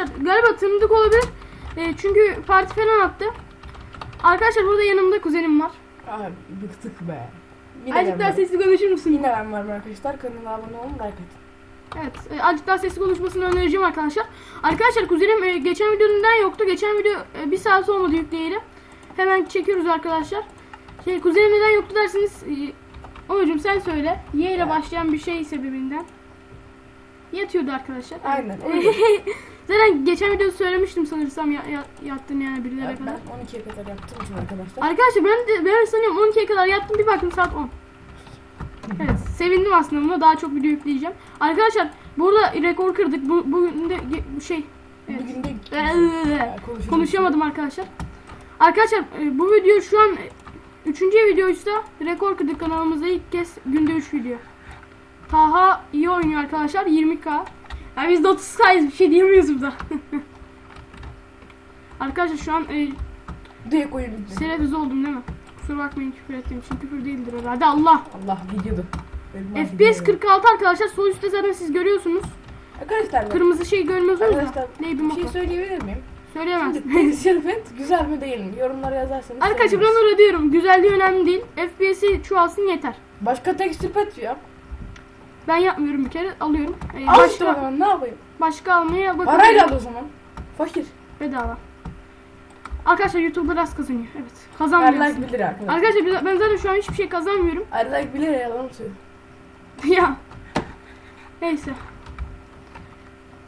arkadaşlar galiba tanıdık olabilir. E, çünkü parti falan attı. Arkadaşlar burada yanımda kuzenim var. Abi bıktık be. Yine Azıcık ben daha varım. sesli konuşur musun? Yine ben varım arkadaşlar. Kanala abone olun like atın. Evet, e, azıcık daha sesli konuşmasını önereceğim arkadaşlar. Arkadaşlar kuzenim e, geçen video neden yoktu? Geçen video e, bir saat olmadı yükleyeli. Hemen çekiyoruz arkadaşlar. Şey kuzenim neden yoktu dersiniz. E, Onurcuğum sen söyle. Y ile Ya. başlayan bir şey sebebinden. Yatıyordu arkadaşlar. Aynen, öyle. Zaten geçen videoda söylemiştim sanırsam ya, ya, yattın yani birilere Evet, kadar. ben 12'ye kadar yaptığım için arkadaşlar. Arkadaşlar ben de ben sanıyorum 12'ye kadar yattım bir baktım saat 10. Evet sevindim aslında buna daha çok video yükleyeceğim. Arkadaşlar burada rekor kırdık. Bu, bugün de ge- bu şey evet. Bugün de Ee, konuşuruz. konuşamadım arkadaşlar. Arkadaşlar e, bu video şu an 3. videoysa rekor kırdık kanalımızda ilk kez günde 3 video. Taha iyi oynuyor arkadaşlar 20k. Ya biz de 30k'yız bir şey diyemiyoruz burada. arkadaşlar şu an e, Direkt oyun bitti. Oldum değil mi? Kusura bakmayın küfür ettiğim için küfür değildir herhalde Allah. Allah gidiyordu. Benim FPS gidiyordu. 46 arkadaşlar sol üstte zaten siz görüyorsunuz. Arkadaşlar Kırmızı şey görmüyorsunuz da. Arkadaşlar, Neydi bir şey söyleyebilir miyim? Söyleyemez. Şimdi Şerifet güzel mi değil mi? Yorumlara yazarsanız Arkadaşlar ben onu diyorum. Güzelliği önemli değil. FPS'i çoğalsın yeter. Başka texture pet yap. Ben yapmıyorum bir kere alıyorum. Ee, Al işte o zaman ne yapayım? başka almaya bakın. Parayla al o zaman. Fakir. Bedava. Arkadaşlar YouTube'da az kazanıyor. Evet. Kazanmıyor. like 1 lira arkadaşlar. Arkadaşlar ben zaten şu an hiçbir şey kazanmıyorum. 1 lira yalan söylüyor. ya. Neyse.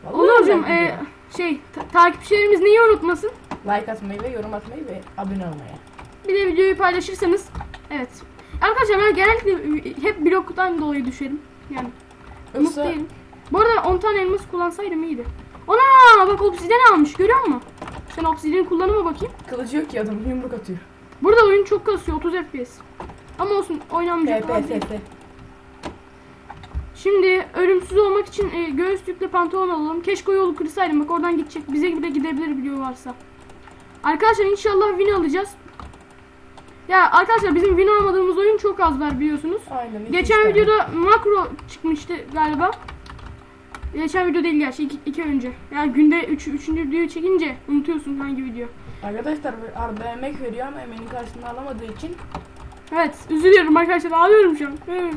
Vallahi Onurcuğum e, şey ta- takipçilerimiz neyi unutmasın? Like atmayı ve yorum atmayı ve abone olmayı. Bir de videoyu paylaşırsanız. Evet. Arkadaşlar ben genellikle hep bloktan dolayı düşerim. Yani Yoksa değilim. Bu arada 10 tane elmas kullansaydım iyiydi. Ana bak obsidyen almış görüyor musun? Sen obsidyen kullanıma bakayım. kılıcı yok ki adam yumruk atıyor. Burada oyun çok kasıyor 30 FPS. Ama olsun oynanmayacak. falan değil. Şimdi ölümsüz olmak için e, göğüslükle pantolon alalım. Keşke o yolu kırsaydım bak oradan gidecek. Bize bile gidebilir biliyor varsa. Arkadaşlar inşallah win alacağız. Ya arkadaşlar bizim win almadığımız oyun çok az var biliyorsunuz. Aynen. Geçen videoda makro çıkmıştı galiba. Geçen video değil gerçi iki, iki önce. Yani günde üç, üçüncü videoyu çekince unutuyorsun hangi video. Arkadaşlar Arda emek veriyor ama emeğinin karşılığını alamadığı için Evet üzülüyorum arkadaşlar ağlıyorum şu an. Evet.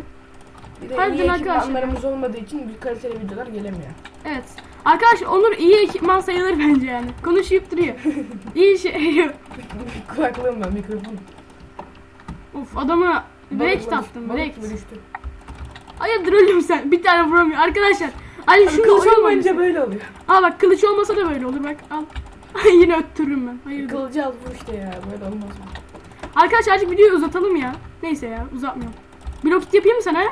bir de Harbiden iyi ekipmanlarımız olmadığı için bir kaliteli videolar gelemiyor. Evet. Arkadaşlar Onur iyi ekipman sayılır bence yani. Konuşup duruyor. iyi şey. Kulaklığım var mikrofon. Of adamı direkt attım direkt. düştü. Hayırdır oğlum sen bir tane vuramıyor. Arkadaşlar Ali şu Kılıç olmayınca. böyle oluyor. Aa bak kılıç olmasa da böyle olur bak al. Yine öttürürüm ben. Hayırdır. Kılıcı al vur işte ya böyle olmaz mı? Arkadaşlar artık videoyu uzatalım ya. Neyse ya uzatmıyorum. Blok it yapayım mı sana?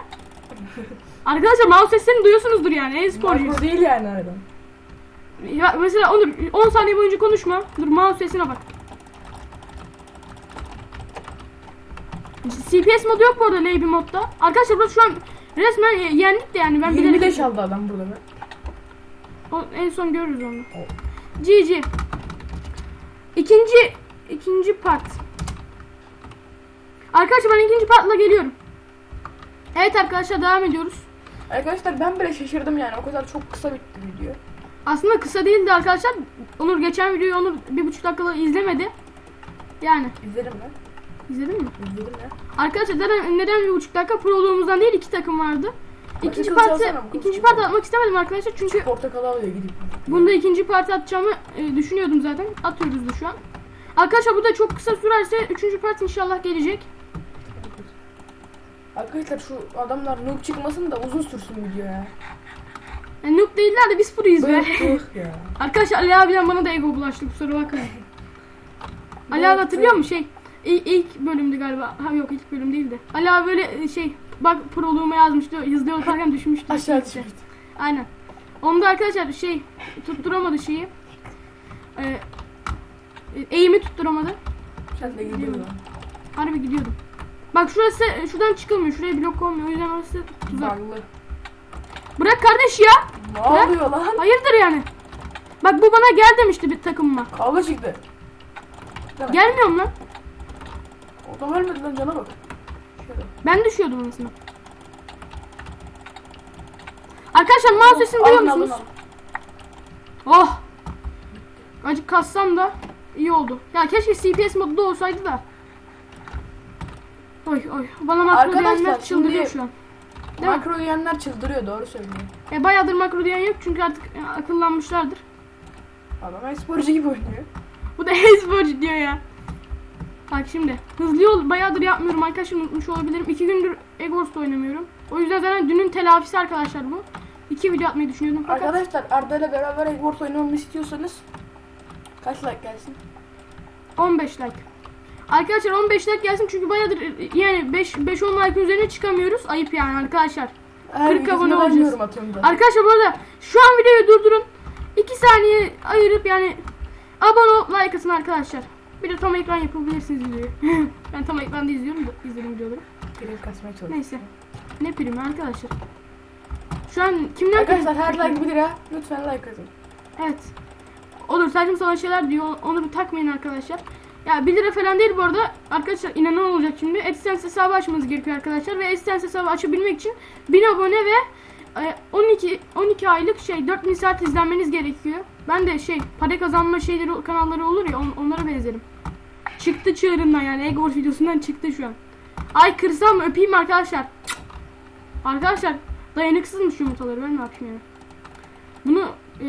Arkadaşlar mouse seslerini duyuyorsunuzdur yani. E-sporcuyuz. Makro değil yani aradan. Ya mesela Onur 10 saniye boyunca konuşma. Dur mouse sesine bak. CPS modu yok bu arada Lady modda. Arkadaşlar burası şu an resmen e, yendik de yani ben 20 bilerek- leş aldı adam burada be. O, en son görürüz onu. GG. İkinci ikinci part. Arkadaşlar ben ikinci partla geliyorum. Evet arkadaşlar devam ediyoruz. Arkadaşlar ben bile şaşırdım yani o kadar çok kısa bitti video. Aslında kısa değildi arkadaşlar. Onur geçen videoyu Onur bir buçuk dakikada izlemedi. Yani İzlerim ben. İzledin mi? İzledim ya. Arkadaşlar zaten neden bir buçuk dakika proluğumuzdan değil iki takım vardı. İkinci parti ikinci parti atmak istemedim arkadaşlar çünkü Portakal alıyor gidip. bunda ikinci parti atacağımı e, düşünüyordum zaten. Atıyoruz da şu an. Arkadaşlar bu da çok kısa sürerse üçüncü part inşallah gelecek. Arkadaşlar şu adamlar noob çıkmasın da uzun sürsün video ya. Yani noob değiller de biz pro'yuz be. Bıktık ya. Arkadaşlar Ali abiden bana da ego bulaştı kusura bakmayın. Ali abi hatırlıyor musun şey? İlk, ilk bölümdü galiba. Ha yok ilk bölüm değildi. Ali abi böyle e, şey bak proluğuma yazmıştı. Hızlı yaparken düşmüştü. Aşağı düşmüştü. Aynen. Onda arkadaşlar şey tutturamadı şeyi. Ee, eğimi tutturamadı. Sen de gidiyorsun. Harbi gidiyordum. Bak şurası şuradan çıkılmıyor. Şuraya blok olmuyor. O yüzden orası tuzak. Bağlı. Bırak kardeş ya. Ne Bırak. oluyor lan? Hayırdır yani? Bak bu bana gel demişti bir takımıma. Kavga çıktı. Gel. Gelmiyorum lan. O da ölmedi lan cana bak. Şöyle. Ben düşüyordum anasını. Arkadaşlar mouse sesini duyuyor musunuz? Oh. Acık kassam da iyi oldu. Ya keşke CPS modu da olsaydı da. Oy oy. Bana makro Arkadaşlar, diyenler çıldırıyor şu an. Değil mi? Makro yiyenler çıldırıyor doğru söylüyor. E, bayağıdır makro diyen yok çünkü artık e, akıllanmışlardır. Adam esporcu gibi oynuyor. Bu da e-sporcu diyor ya. Bak şimdi hızlı yol bayağıdır yapmıyorum arkadaşlar unutmuş olabilirim. İki gündür Egors'ta oynamıyorum. O yüzden zaten dünün telafisi arkadaşlar bu. İki video atmayı düşünüyordum fakat Arkadaşlar Arda ile beraber Eggwars oynamamı istiyorsanız kaç like gelsin? 15 like. Arkadaşlar 15 like gelsin çünkü bayağıdır yani 5 5 10 like üzerine çıkamıyoruz. Ayıp yani arkadaşlar. Her 40 videosunda abone olacağız. Arkadaşlar bu arada şu an videoyu durdurun. 2 saniye ayırıp yani abone ol like atın arkadaşlar. Bir de tam ekran yapabilirsiniz videoyu. ben tam ekranda izliyorum da izledim videoları. Prim kasmaya çalışıyorum. Neyse. Ne primi arkadaşlar. Şu an kimden Arkadaşlar her like 1 lira. Lütfen like atın. Evet. Olur saçma sapan şeyler diyor. Onu bir takmayın arkadaşlar. Ya 1 lira falan değil bu arada. Arkadaşlar inanan olacak şimdi. AdSense hesabı açmanız gerekiyor arkadaşlar. Ve AdSense hesabı açabilmek için 1000 abone ve e, 12 12 aylık şey 4000 saat izlenmeniz gerekiyor. Ben de şey para kazanma şeyleri kanalları olur ya on- onlara benzerim. Çıktı çığırından yani Egor videosundan çıktı şu an. Ay kırsam öpeyim arkadaşlar. Arkadaşlar dayanıksızmış yumurtaları ben ne yapayım yani. Bunu e,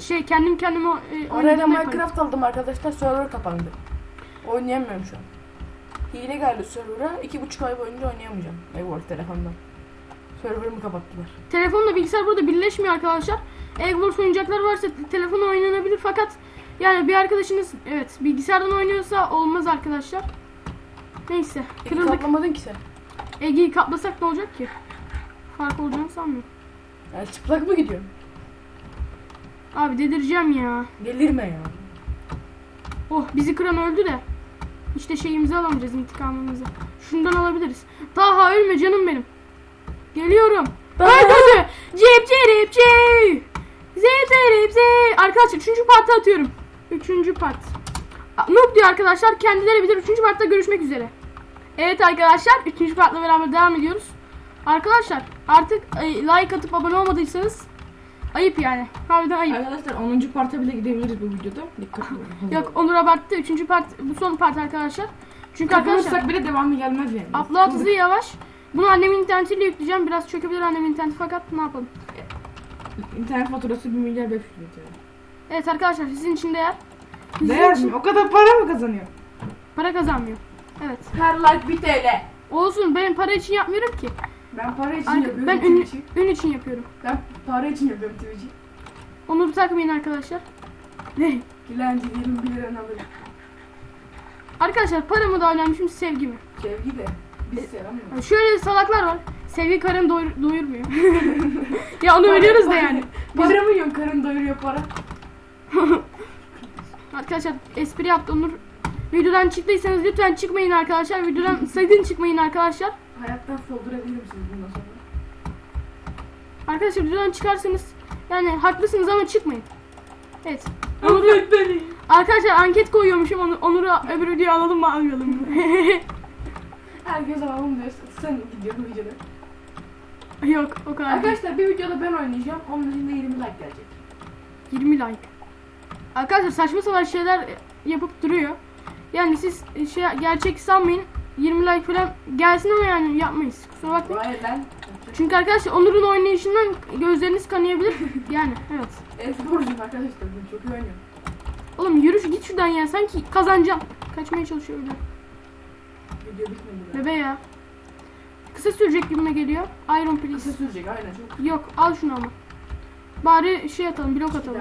şey kendim kendime e, Arayla. Minecraft aldım arkadaşlar. Server kapandı. Oynayamıyorum şu an. Hile geldi server'a. 2,5 ay boyunca oynayamayacağım. Eggwars telefondan. Server'ımı kapattılar. Telefonla bilgisayar burada birleşmiyor arkadaşlar. Eggwars oyuncaklar varsa telefon oynanabilir fakat yani bir arkadaşınız evet bilgisayardan oynuyorsa olmaz arkadaşlar. Neyse Kırıldık. Kaplamadın ki sen. Ege'yi kaplasak ne olacak ki? Fark olacağını sanmıyorum. Yani çıplak mı gidiyorsun? Abi dedireceğim ya. Delirme ya. Oh bizi kıran öldü de. İşte şeyimizi alamayacağız intikamımızı. Şundan alabiliriz. Daha ölme canım benim. Geliyorum. Öldürdü. Cip cirip cip. Zip zip zip. Arkadaşlar üçüncü parti atıyorum. Üçüncü part. Noob diyor arkadaşlar. Kendileri bilir. Üçüncü partta görüşmek üzere. Evet arkadaşlar. Üçüncü partla beraber devam ediyoruz. Arkadaşlar artık e, like atıp abone olmadıysanız ayıp yani. Harbiden ayıp. Arkadaşlar 10. parta bile gidebiliriz bu videoda. Dikkatli olun. Yok Onur abarttı. Üçüncü part bu son part arkadaşlar. Çünkü arkadaşlar bile devamı gelmez yani. upload hızı yavaş. Bunu annemin internetiyle yükleyeceğim. Biraz çökebilir annemin interneti fakat ne yapalım. İnternet faturası 1 milyar 500 bin TL. Evet arkadaşlar sizin için değer. Sizin Değer için mi? O kadar para mı kazanıyor? para kazanmıyor. Evet. Her like 1 TL. Olsun ben para için yapmıyorum ki. Ben para için Arka- yapıyorum ben ün, Twitch'i. ün için yapıyorum. Ben para için yapıyorum Twitch'i. Onur'u takmayın arkadaşlar. Ne? Dilencilerin 1 liranı alırım. Arkadaşlar para mı daha önemli şimdi sevgi mi? Sevgi de. Biz sevamiyoruz. Yani şöyle salaklar var. Sevgi karın doyur- doyurmuyor. ya onu veriyoruz da yani. Para mı yiyorsun? Karın doyuruyor para. Arkadaşlar espri yaptı Onur. Videodan çıktıysanız lütfen çıkmayın arkadaşlar. Videodan sakın çıkmayın arkadaşlar. Hayattan soldurabilir misiniz bundan sonra? Arkadaşlar videodan çıkarsanız yani haklısınız ama çıkmayın. Evet. Onur, Affet beni. arkadaşlar anket koyuyormuşum. Onur, Onur'u öbür videoya alalım mı almayalım mı? Herkes alalım diyor. Sen gidiyorsun videoda. Yok o kadar değil. Arkadaşlar bir videoda ben oynayacağım. Onun dışında 20 like gelecek. 20 like. Arkadaşlar saçma sapan şeyler yapıp duruyor. Yani siz şey gerçek sanmayın. 20 like falan gelsin ama yani yapmayız. Kusura bakmayın. Hayır lan. Çünkü arkadaşlar Onur'un oynayışından gözleriniz kanayabilir. Yani evet. Esporcuyum arkadaşlar. Ben çok iyi oynuyorum. Oğlum yürü şu- git şuradan ya. Sanki kazanacağım. Kaçmaya çalışıyor öyle. Video bitmedi. Bebe ya. Kısa sürecek gibime geliyor. Iron please. Kısa sürecek aynen çok. Yok al şunu ama. Bari şey atalım blok atalım.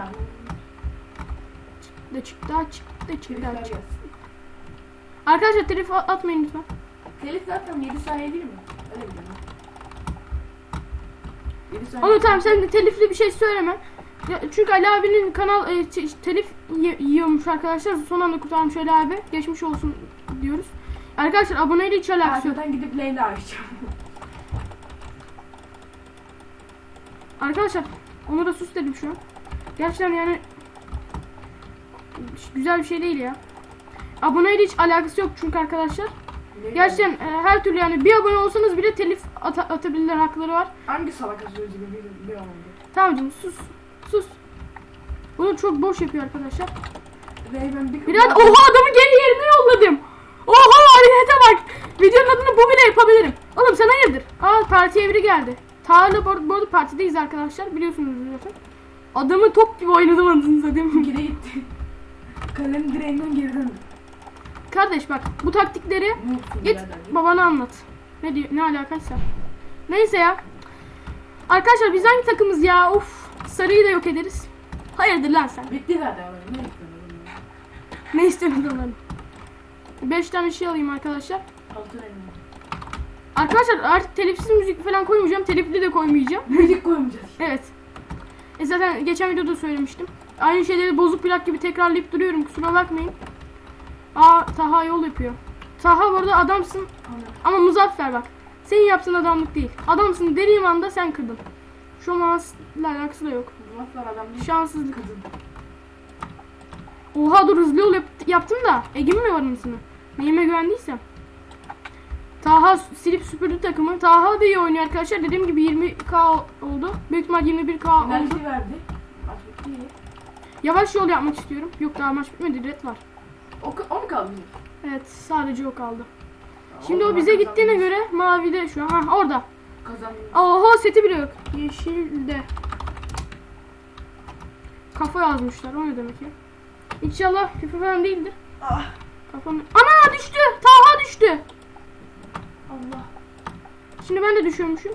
Yani, De çık daha çık de çık telifler daha çık. gelsin. Arkadaşlar telif at- atmayın lütfen. Telif zaten 7 saniye değil mi? Öyle biliyorum. 7 saniye. Onu tamam sen de telifli bir şey söyleme. Ya, çünkü Ali abinin kanal e, te- telif yi- yiyormuş arkadaşlar. Son anda kurtarmış Ali abi. Geçmiş olsun diyoruz. Arkadaşlar aboneyle hiç alakası yok. Arkadan gidip Leyla açacağım. Arkadaşlar onu da sus dedim şu an. Gerçekten yani güzel bir şey değil ya. Aboneyle hiç alakası yok çünkü arkadaşlar. Hile Gerçekten e, her türlü yani bir abone olsanız bile telif ata- atabilirler hakları var. Hangi salak gibi bir, bir oldu. Tamam canım sus. Sus. Bunu çok boş yapıyor arkadaşlar. Rey ben bir Biraz oha adamı geri yerine yolladım. Oha harekete bak. Videonun adını bu bile yapabilirim. Oğlum sen hayırdır? Aa partiye biri geldi. Bu bu arada partideyiz arkadaşlar. Biliyorsunuz zaten. Adamı top gibi oynadım anasını satayım. geri gitti. Kalenin direğinden geri döndü. Kardeş bak bu taktikleri Mutsun git babana anlat. Ne diyor ne alakaysa. Neyse ya. Arkadaşlar biz hangi takımız ya? Of sarıyı da yok ederiz. Hayırdır lan sen? Bitti zaten. Ne istiyorsun? Ne istiyorsun onların? 5 tane şey alayım arkadaşlar. Altın elma. Arkadaşlar artık telifsiz müzik falan koymayacağım. Telifli de koymayacağım. Müzik koymayacağız. Evet. E zaten geçen videoda söylemiştim. Aynı şeyleri bozuk plak gibi tekrarlayıp duruyorum. Kusura bakmayın. Aa Taha yol yapıyor. Taha bu arada adamsın ama Muzaffer bak. Senin yaptığın adamlık değil. Adamsın dediğim anda sen kırdın. Şu mansla alakası da yok. Muzaffer adam değil. Şanssızlık. Kadın. Oha dur hızlı yol yap- yaptım da. Egim mi var mısın? Neyime güvendiysem. Taha silip süpürdü takımı. Taha da iyi oynuyor arkadaşlar. Dediğim gibi 20k oldu. Büyük ihtimal 21k oldu. Enerji verdi. Bitti iyi. Yavaş yol yapmak istiyorum. Yok daha maç bitmedi. Red var. O, o mu kaldı? Evet sadece o kaldı. Şimdi o bize gittiğine göre mavide şu an. Ha orada. Kazandınız. Oho seti bile yok. Yeşilde. Kafa yazmışlar. O ne demek ya? İnşallah küfür falan değildir. Ah. Kafam... Ana düştü. Taha düştü. Allah. Şimdi ben de düşüyormuşum.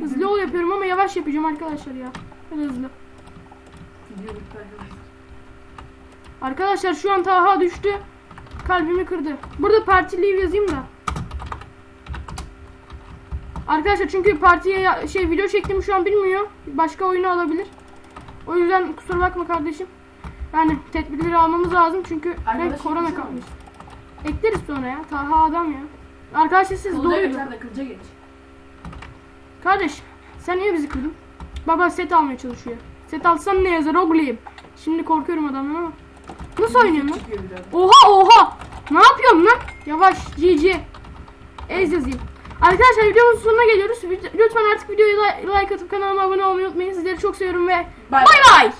Hızlı yol yapıyorum ama yavaş yapacağım arkadaşlar ya. Hadi hızlı. Arkadaşlar. Şu an Taha düştü. Kalbimi kırdı. Burada parti leave yazayım da. Arkadaşlar çünkü partiye şey video çektiğimi şu an bilmiyor. Başka oyunu alabilir. O yüzden kusura bakma kardeşim. Yani tedbirleri almamız lazım çünkü Arkadaş korona kapmış. Ekleriz sonra ya. Taha adam ya. Arkadaşlar siz Kılıca doğru. sen de kılıca geç. Kardeş sen niye bizi kırdın? Baba set almaya çalışıyor. Set alsam ne yazar oğlum? Şimdi korkuyorum adamdan ama. Nasıl oynuyorum lan? Oha oha. Ne yapıyorum lan? Yavaş GG. Ez yazayım. Arkadaşlar videomuzun sonuna geliyoruz. Lütfen artık videoya like atıp kanalıma abone olmayı unutmayın. Sizleri çok seviyorum ve bay bay.